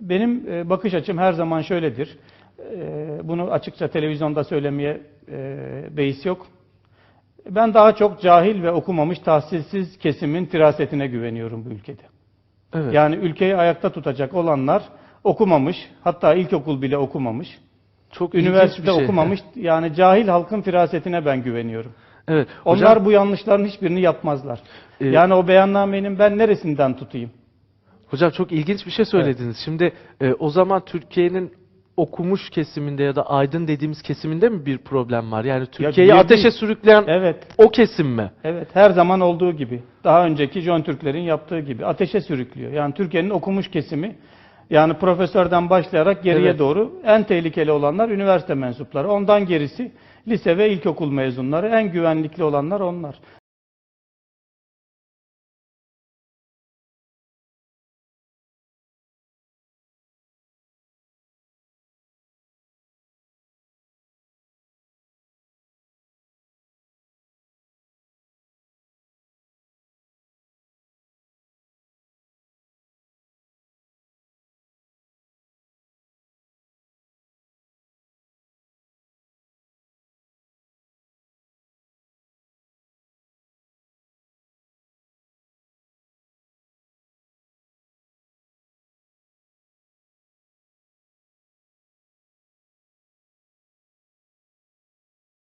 Benim e, bakış açım her zaman şöyledir. E, Bunu açıkça televizyonda söylemeye e, beis yok. Ben daha çok cahil ve okumamış tahsilsiz kesimin firasetine güveniyorum bu ülkede. Evet. Yani ülkeyi ayakta tutacak olanlar okumamış, hatta ilkokul bile okumamış, Çok üniversite şey. okumamış, yani cahil halkın firasetine ben güveniyorum. Evet. Onlar Hocam, bu yanlışların hiçbirini yapmazlar. e, Yani o beyannamenin ben neresinden tutayım? Hocam çok ilginç bir şey söylediniz. Şimdi e, o zaman Türkiye'nin okumuş kesiminde ya da aydın dediğimiz kesiminde mi bir problem var? Yani Türkiye'yi bir- ateşe sürükleyen Evet, o kesim mi? evet her zaman olduğu gibi. Daha önceki John Türklerin yaptığı gibi ateşe sürüklüyor. Yani Türkiye'nin okumuş kesimi yani profesörden başlayarak geriye Evet. doğru en tehlikeli olanlar üniversite mensupları. Ondan gerisi lise ve ilkokul mezunları. En güvenlikli olanlar onlar.